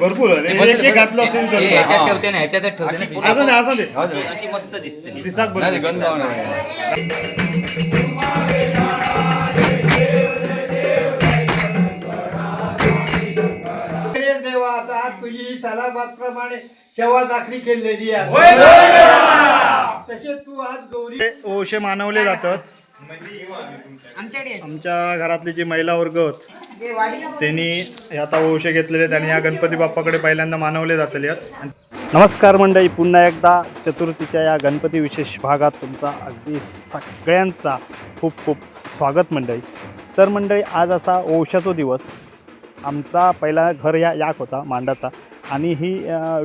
भरपूर आहे. एक एक घातलं असेल तर. ह्याच्यात ठेवते ना ह्याच्यातच ठेवते ना असं दे असं दे. अशी मस्त दिसते दिसाक नाही, बरं गंज लावणार आहे. हे देवा आता तुझी सेवा दाखली केलेली आहे. तसे तू आज गौरी ओशे मानवले जातात. आमच्या घरातली जी महिला वर्ग होत त्यांनी आता ओशे घेतलेले त्यांनी या गणपती बाप्पाकडे पहिल्यांदा मानवले जातले आहेत. नमस्कार मंडळी पुन्हा एकदा चतुर्थीच्या या गणपती विशेष भागात तुमचा अगदी सगळ्यांचा खूप खूप स्वागत मंडळी. तर मंडळी आज असा ओशाचा दिवस. आमचा पहिला घर या याक होता मांडाचा. आणि ही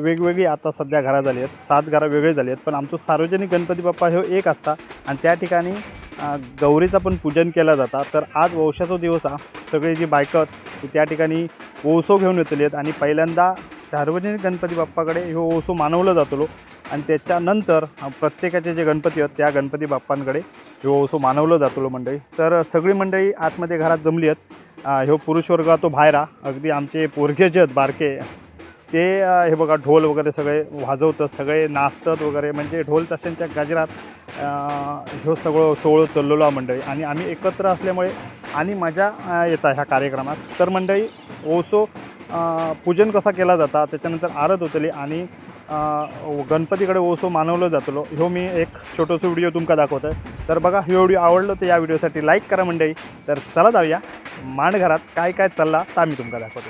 वेगवेगळी आता सध्या घरा झाली आहेत. सात घरं वेगळी झाली आहेत. पण आमचं सार्वजनिक गणपती बाप्पा हे एक असता. आणि त्या ठिकाणी गौरीचा गौरीचं पण पूजन केलं जातं. तर आज वंशाचा दिवस हा. सगळी जी बायकं ती त्या ठिकाणी ओसो घेऊन येतली आहेत. आणि पहिल्यांदा सार्वजनिक गणपती बाप्पाकडे हे ओसो मानवलं जातलो. आणि त्याच्यानंतर प्रत्येकाचे जे गणपती आहेत त्या गणपती बाप्पांकडे हे ओसो मानवलं जातलो मंडळी. तर सगळी मंडळी आतमध्ये घरात जमली आहेत. ह्यो पुरुष वर्ग तो बाहेर आहे अगदी आमचे पोरगे जे आहेत बारके ते हे बघा ढोल वगैरे सगळे वाजवतात सगळे नाचतात वगैरे. म्हणजे ढोल तशांच्या गजरात ह्यो सगळं सोहळं चाललेलो आहे मंडळी. आणि आम्ही एकत्र असल्यामुळे आणि मजा येतात ह्या कार्यक्रमात. तर मंडळी ओसो पूजन कसा केला जाता त्याच्यानंतर आरत होतली आणि गणपतीकडे ओसो मानवलं जातलो. ह्यो मी एक छोटोसो व्हिडिओ तुमका दाखवतो आहे तर बघा ह्यो व्हिडिओ आवडलो तर या व्हिडिओसाठी लाईक करा मंडळी. तर चला जाऊया. मांडघरात काय काय चालला तर मी तुमका दाखवतो.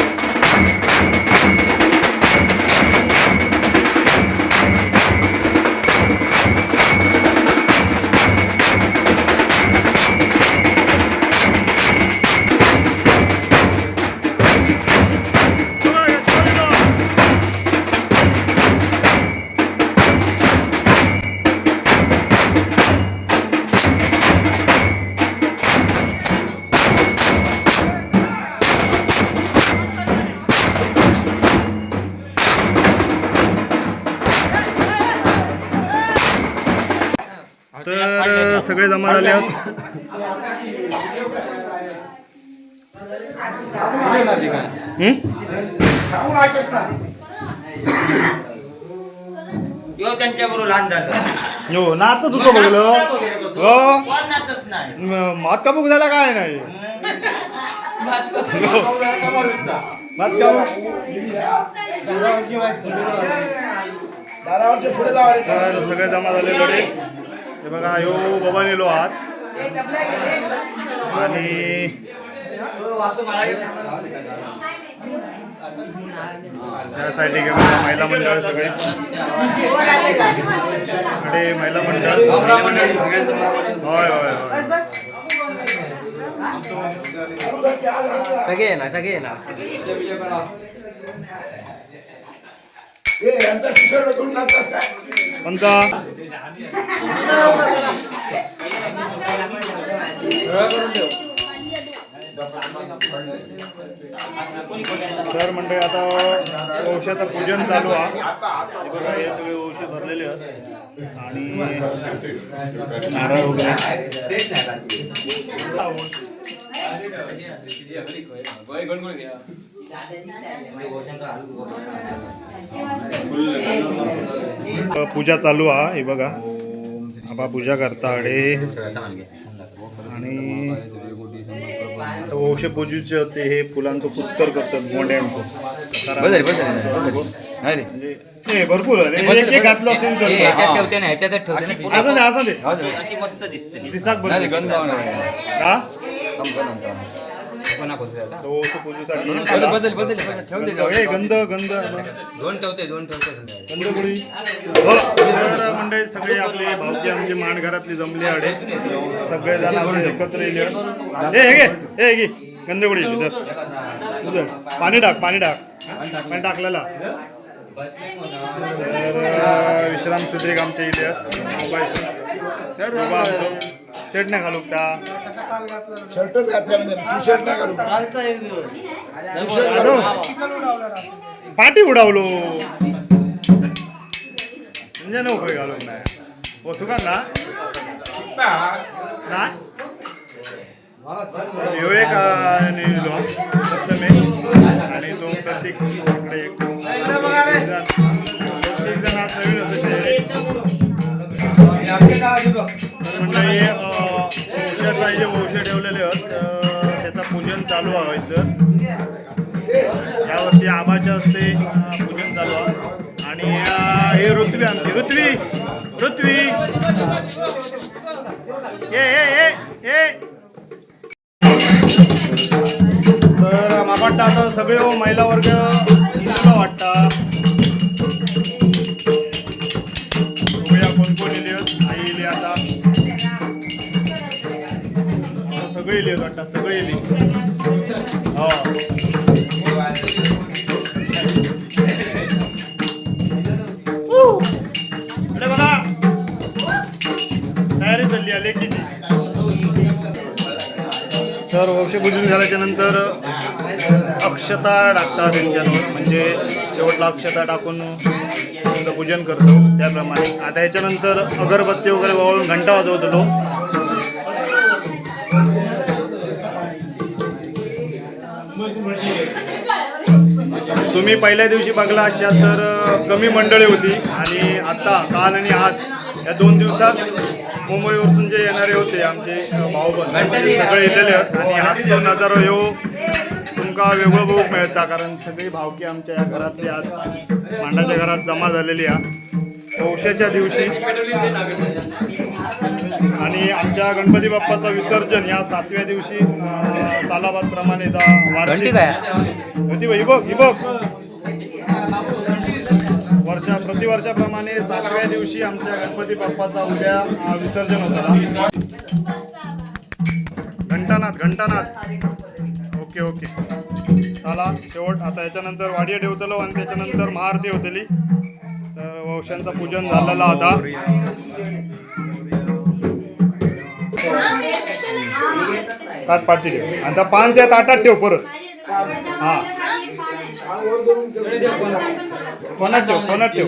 आहेत हं? किंवा त्यांच्या बरोबर लहान झालं हो नाच तुझं बघलं हो. कोण नाचत नाही? म- मात का बुक झाला काय नाही? मात का बुक? तर सगळे जमा झाले हे बघा यो बाबा नेलो आहात आणि त्या घेऊन महिला मंडळ सगळे. आणि महिला मंडळ. होय होय होय. सगळे ना सगळे ना. कोणता? तर मंडळी आता औषधाचं पूजन चालू आहे. हे बघा हे सगळे औषध भरलेले आहेत. आणि नारळ वगैरे. पूजा चालू आहे हे बघा. आबा पूजा करता अडे आणि औषध पूजेचे होते हे फुलांचं पुष्कर करतात मोंड्यांचं. म्हणजे हे भरपूर आहे एक एक घातलं असेल हे दिसाक बरं गंज लावणार आहे. कोणा कोणत्या तो औषध पूजेसाठी बदल बदल बदल बदल. ठेवून दे गंध गंध. दोन ठेवते दोन ठेवते गंधगुळी. हो तर मंडळी सगळे आपले भावकी आमचे मान घरातली जमले आडे. सगळे जण आपण एकत्र येले हे हे घे हे घे. गंधगुळी इधर उधर पाणी टाक पाणी टाक. पाणी टाकलेला. तर विश्राम सुद्रिक आमच्या इथे. आहेत. मोबाईल बाबा आमचं सेट नाही घालू का शर्टच घातल्यानंतर टी शर्ट नाही घालू जाधव, पाठी उडावलो म्हणजे नोकरी घालून नाही हो तुका ना नाही ह्यो एक अं, नेलो प्रथमे आणि तो प्रत्येक इकडे एक मंडळी अं, वंशाचा जे वंश ठेवलेले आहेत त्याचं पूजन चालू व्हायचं. यावर्षी आबाच्या हस्ते पूजन चालू आहे. आणि हे ऋत्वी आमची ऋत्वी ऋत्वी. ये तर मला वाटतं आता सगळे महिला वर्ग इतका आता सगळे इली हो. अरे बघा तयारी झाली आले की तर वंशपूजन झाल्याच्यानंतर अक्षता टाकतात त्यांच्यावर. म्हणजे शेवटला अक्षता टाकून पूजन करतो. त्याप्रमाणे. आता याच्यानंतर अगरबत्ती वगैरे वाळून घंटा वाजवतो तुम्ही पहिल्या दिवशी बघला असाल तर कमी मंडळी होती. आणि आता काल आणि आज या दोन दिवसात मुंबईवरून जे येणारे होते आमचे अ, भाऊ बंधू ते सगळे येलेले आहेत. आणि हा जो नजारो ह्यो तुमका वेगळं बघूक मिळता कारण सगळी भावकी आमच्या या घरातली आज मांडाच्या घरात जमा झालेली आहे. पौषाच्या दिवशी आणि आमच्या गणपती बाप्पाचं विसर्जन या सातव्या दिवशी वार्षिक. काय? होती बाई, बघ ही बघ. वर्षा प्रतिवर्षाप्रमाणे सातव्या दिवशी आमच्या गणपती बाप्पाचा उद्या विसर्जन होता घंटानाथ घंटानाथ ओके ओके. चला शेवट आता याच्यानंतर वाडिया ठेवतलो आणि त्याच्यानंतर महाआरती होतली. तर वंशांचं पूजन झालेलं आता. ताट पाठी ठेव आता पान त्या ताटात ठेव परत. हा. कोणात ठेव कोणात ठेव?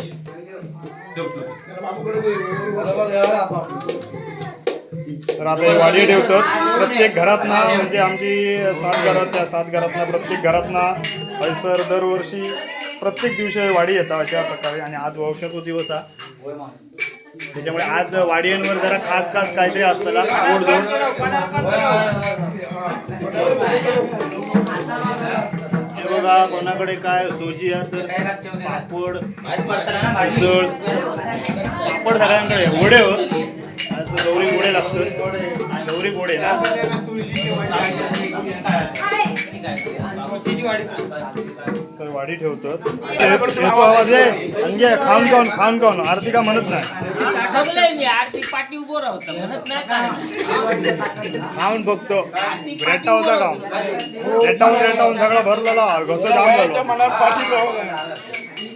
तर आता हे वाडी ठेवतात. प्रत्येक घरात ना म्हणजे आमची सात घरात त्या सात घरात ना प्रत्येक घरात ना पैसर दरवर्षी प्रत्येक दिवशी वाडी येतात अशा प्रकारे. आणि आज वंशाचा दिवस हा. त्याच्यामुळे आज वाडियांवर जरा खास खास काहीतरी असताना आवड हे बघा कोणाकडे काय सोजी आहे तर पापड उसळ पापड सगळ्यांकडे वडे हो. आज गौरी गोडे लागतात गौरी गोडे ना? तर वाडी. ठेवतात आवाज आहे. अंगे खाऊन खाऊन खाऊन खाऊन आरती का म्हणत नाही. पाठी उभं राहतं. म्हणत नाही काय खाऊन बघतो. रेटा होता खाऊन रेटावून रेटावून सगळा भरलेला घसं जाम झालं. मनात पाठी जाऊ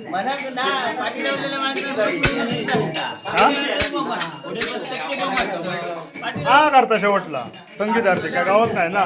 म्हणत ना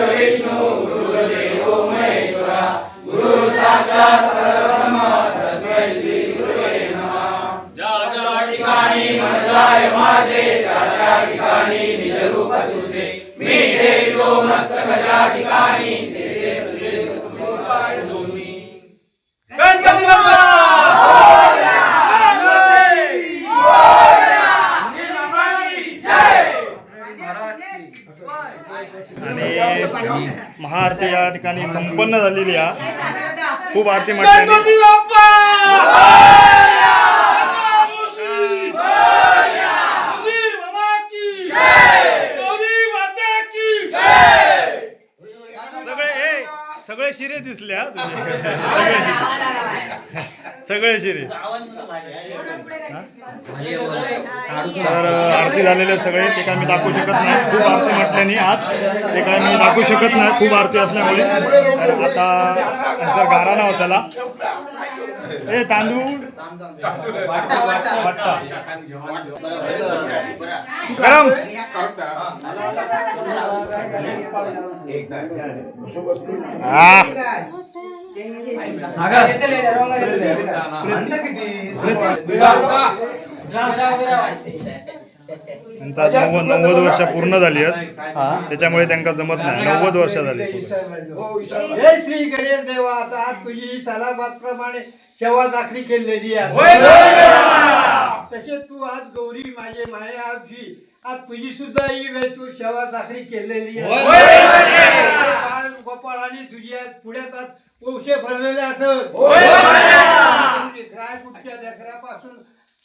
महाआरती या ठिकाणी संपन्न झालेली आहे. खूप आरती म्हटली सगळे शिरे दिसले हा तुझे सगळे शिरे. तर आरती झालेले सगळे. ते काय मी दाखवू शकत नाही. खूप आरती म्हटल्याने आज. ते काय मी दाखवू शकत नाही. खूप आरती असल्यामुळे. आता सर गारा नाव त्याला ए तांदूळ. गरम. आ त्यांचा नव्वद नव्वद वर्ष पूर्ण झाली आहेत. त्याच्यामुळे त्यांना जमत नाही. नव्वद वर्ष झाली. हे श्री गणेश देवा आता तुझी सलाबादप्रमाणे सेवा दाखली केलेली आहे. तसे तू आज गौरी माझे माये आजी आज तुझी सुद्धा ही वेळ तू सेवा दाखली केलेली आहे. बाळ गोपाळाने तुझी आज पुढ्यात आज वंशे भरलेले असत गाय कुठच्या लेकरापासून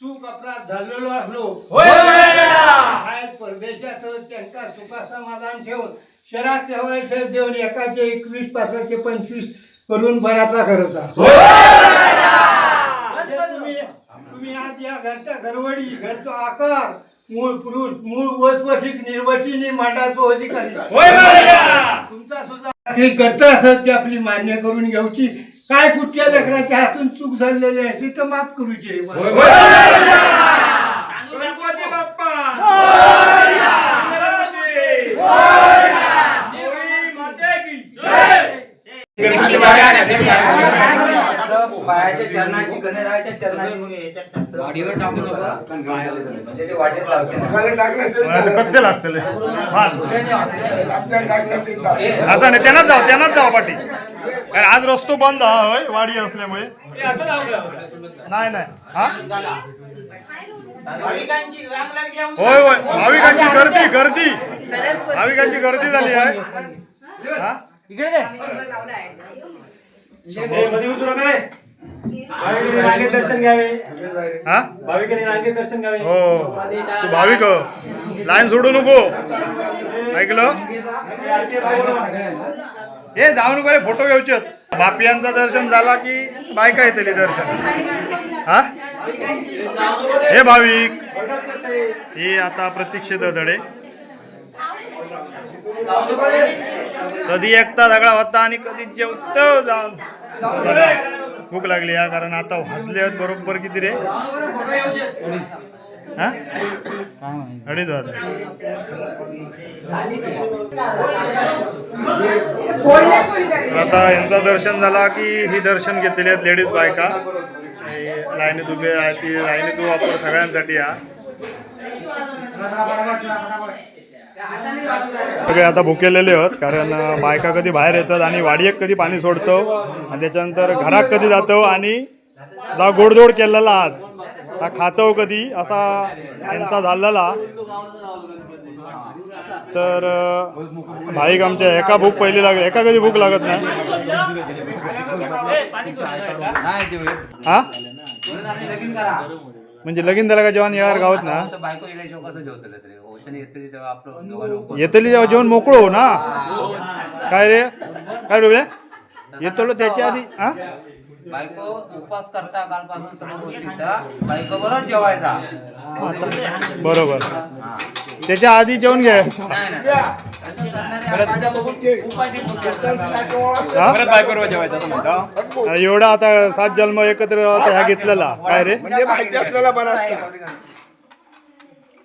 चूक अपराध झालेलो असलो? बाहेर परदेशात त्यांका सुखा समाधान ठेवून शरात ठेवायचे देऊन एकाचे एकवीस पाचाचे पंचवीस करून बराचा करता म्हणजे तुम्ही तुम्ही आज या घरच्या घरवडी घरचा आकार मूळ पुरुष मूळ वचवटिक निर्वचिनी मांडाचो अधिकारी. तुमचा सुद्धा करता असत ती आपली मान्य करून घ्यायची. काय कुठच्या लेकराच्या हातून चूक झालेली आहे ती तर माफ करूची रे बा. गणपती बाप्पा! पायाच्या चरणाशी गणरायाच्या चरणाशी. वाडीवर टाकू नका. म्हणजे ते वाटेत लावते. मला तर कच्चे लागतले. असं नाही त्यांनाच जाऊ त्यांनाच जाऊ पाठी. कारण आज रस्तो बंद हा होय वाडी असल्यामुळे. नाही नाही. हा. होय होय. भाविकांची गर्दी गर्दी. भाविकांची गर्दी झाली आहे. हा? इकडे दे दर्शन घ्यावे. हा? भाविकांनी रांगेत दर्शन घ्यावे. हो. तू भाविक हो. लाईन सोडू नको. ऐकलं? हे जाऊ नको रे फोटो घ्यायचे. बापियांचं दर्शन झाला की बायका येतली दर्शन. हा? हे भाविक. हे आता प्रतीक्षित धडे. कधी एकता झगडा होता आणि कधी जेवत जाऊन. भूक लागली या कारण आता वाजले आहेत बरोबर किती रे? हा? अडीच वाजले. आता यांचं दर्शन झाला की ही दर्शन घेतलेली आहेत लेडीज बायका. लाईनीत उभे आहे ती लाईनीत वापर सगळ्यांसाठी हा सगळे आता भुकेलेले आहोत कारण बायका कधी बाहेर येतात आणि वाडीयेक कधी पाणी सोडतो. आणि त्याच्यानंतर घरात कधी जातो आणि जा गोडधोड केलेला आज. हा खातो कधी असा यांचा झालेला. तर भाईक आमच्या एका भूक पहिली लाग एका कधी भूक लागत नाही. हा? म्हणजे लगीन झालं का जेवण यार गावात ना बायको इलेक्शन कसं जेवतले तरी? ओशनी येतली तेव्हा आपलं दोघांना उपवास. येतली जेव्हा जेवण मोकळं हो ना? काय रे? काय रे येतो लो त्याच्या आधी हा? बायको उपवास करता कालपासून सर्व गोष्टी बायको बरोबर जेवायचा. बरोबर. त्याच्या आधी जेवण घ्या नाही नाही. असं करणारे माझ्या बघून उपाशी बोलतात. हा? परत बायकोवर जेवायचं असं म्हणतो. एवढा आता सात जन्म एकत्र राहता ह्या घेतलेला. काय रे? म्हणजे माहिती असलेला बरा असता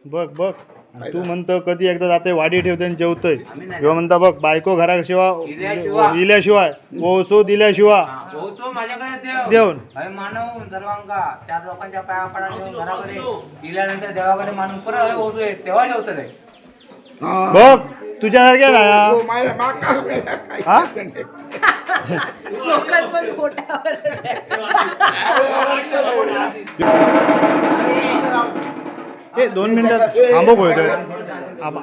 बघ बघ. तू म्हणतो कधी एकदा जाते वाडी ठेवते आणि जेवतोय. किंवा म्हणता बघ बायको घराशिवाय इल्याशिवाय. इल्याशिवाय ओसो दिल्याशिवाय. देऊन. अरे मानव सर्वांका चार लोकांच्या पाया पडा घराकडे गेल्यानंतर देवाकडे मानून परत तेव्हा जेवतले बघ तुझ्यासारख्या ना हो, दोन मिनिटात थांबव होतोय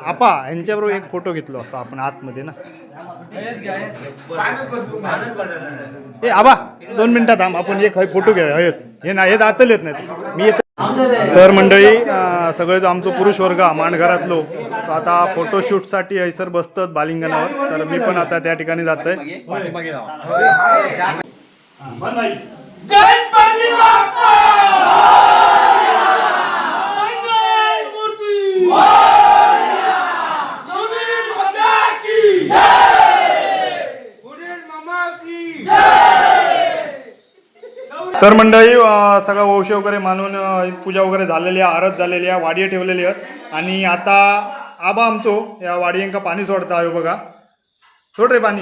आपा यांच्याबरोबर एक फोटो घेतलो असतो आपण आतमध्ये ना. हे आबा दोन मिनिटात थांब आपण एक फोटो घ्या हयच हे ना हे जातले येत नाही मी येत तर मंडळी सगळे जो आमचो पुरुष वर्ग माणघरातलो तो आता फोटोशूटसाठी हैसर बसतात बालिंगणावर तर मी पण आता त्या ठिकाणी जातोय जावा गणपती बाप्पा मंगल मूर्ती तर मंडळी सगळं वंश वगैरे मानून पूजा वगैरे झालेली आहे आरत झालेली आहे वाडिये ठेवलेली आहेत. आणि आता आबा आमचो या वाडियांका पाणी सोडता आहे बघा. सोड रे पाणी.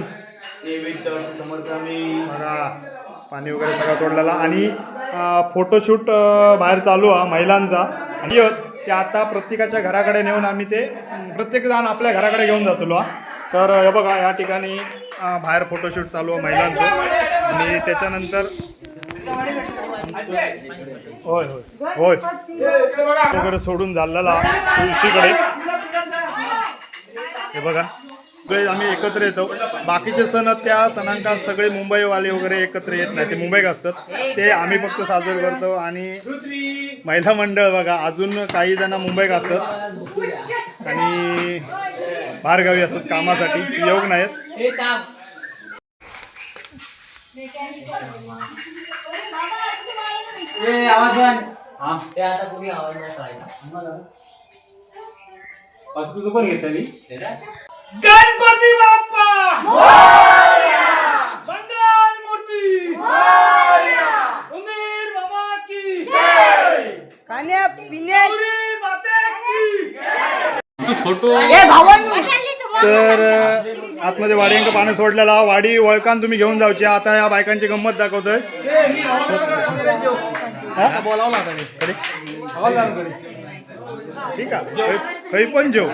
पाणी वगैरे सगळं सोडलेला. आणि फोटोशूट बाहेर चालू आहे महिलांचा. आणि ते आता प्रत्येकाच्या घराकडे नेऊन आम्ही ते अं, प्रत्येक जण आपल्या घराकडे घेऊन जातो हा. तर हे बघा या ठिकाणी बाहेर फोटोशूट चालू आहे महिलांचं. आणि त्याच्यानंतर होय होय होय वगैरे सोडून झालेला तुळशीकडे. हे बघा. सगळे आम्ही एकत्र येतो. बाकीचे सण त्या सणांका सगळे मुंबईवाले वगैरे एकत्र येत नाही. ते मुंबईत असतात. ते आम्ही फक्त साजरे करतो आणि महिला मंडळ बघा अजून काही जण मुंबईत असतात. आणि बाहेरगावी असतात कामासाठी. योग नाहीत. ताप आवाज ते आता कोणी आवाज नाही करायचा. तुझं पण गणपती बाप्पा! मंगल मूर्ती! उमेर बाबा की! खाण्या पिण्या फोटो तर आतमध्ये वाड्यांक पाणी सोडलेला वाडी वळकान तुम्ही घेऊन जाऊची. आता या बायकांची गंमत दाखवतोय. बोलावला ठीक आहे खै- पण जेव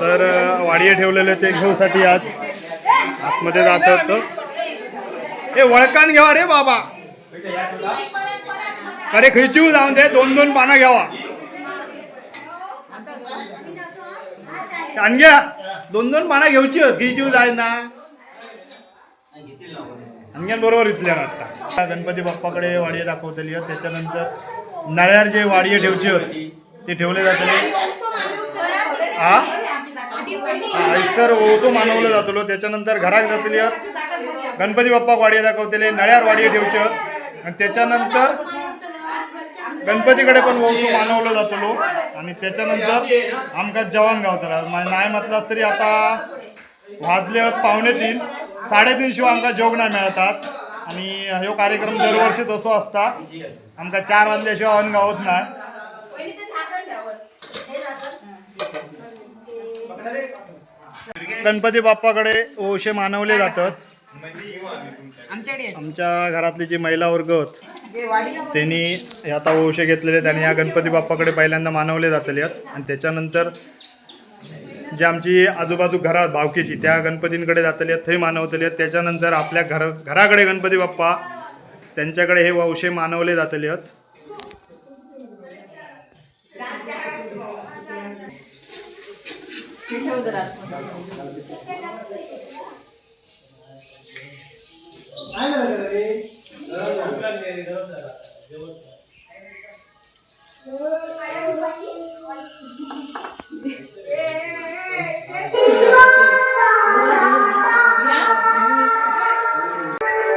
तर वाडिये ठेवलेले ते घेऊसाठी आज आतमध्ये जातात हे वळकान घ्यावा रे बाबा अरे खैची जाऊन दे दोन दोन पानं घ्यावा आणग्या दोन दोन पानं घेऊची खैची जाय ना आणग्यान बरोबर इथल्या आता गणपती बाप्पाकडे वाडिये दाखवतली आहेत त्याच्यानंतर नळ्यार जे वाडिये ठेवची होती ते ठेवले जातले. हा? ऐसर ओसो मानवलं जातलो. त्याच्यानंतर घरात जातली गणपती बाप्पा वाडिये दाखवतले. नळ्यार वाडिये ठेवचे आणि त्याच्यानंतर गणपतीकडे पण वस्तू मानवलं जातलो. आणि त्याच्यानंतर आमका जेवण गावतला. नाही म्हटलं तरी आता वाजले आहेत पावणे तीन साडेतीन शिवाय आमका जेवण नाही आणि ह्यो कार्यक्रम दरवर्षी तसो असता. आमका चार वाजल्याशिवाय अन्न गावत नाही गणपती बाप्पाकडे ओशे मानवले जातात. आमच्या घरातली जी महिला वर्ग आहेत त्यांनी आता ओशे घेतलेले त्यांनी या गणपती बाप्पाकडे पहिल्यांदा मानवले जातले आहेत. आणि त्याच्यानंतर जे आमची आजूबाजू घरात भावकीची त्या गणपतींकडे जातले थंय मानवतले आहेत. त्याच्यानंतर आपल्या घर घराकडे गणपती बाप्पा त्यांच्याकडे हे वंशे मानवले जातले आहेत.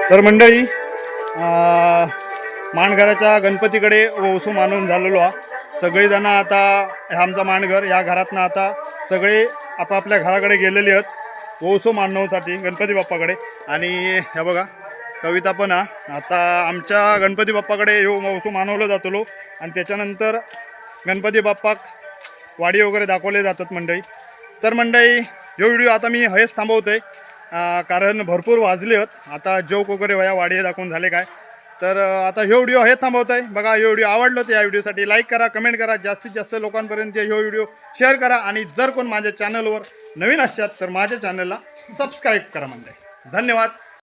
तर मंडळी माणघराच्या गणपतीकडे ओसू मानून झालेलो हा. सगळेजणं आता आमचा माणघर या घरातनं आता सगळे आपापल्या घराकडे गेलेले आहेत. ओसू मानवसाठी गणपती बाप्पाकडे. आणि हे बघा कविता पण हा. आता आमच्या गणपती बाप्पाकडे यो ओसू मानवलं जातलो आणि त्याच्यानंतर गणपती बाप्पाक वाडी वगैरे दाखवले जातात मंडळी. तर मंडळी हे व्हिडिओ आता मी हेच थांबवतो आहे कारण भरपूर वाजले आहेत. आता जोक वगैरे वया वाडी दाखवून झाले काय. तर आता ह्यो व्हिडिओ हे थांबवत आहे बघा ह्यो व्हिडिओ आवडलो तर या व्हिडिओसाठी लाईक करा कमेंट करा. जास्तीत जास्त लोकांपर्यंत ह्यो व्हिडिओ शेअर करा. आणि जर कोण माझ्या चॅनलवर नवीन असतात तर माझ्या चॅनलला सबस्क्राईब करा म्हणजे धन्यवाद.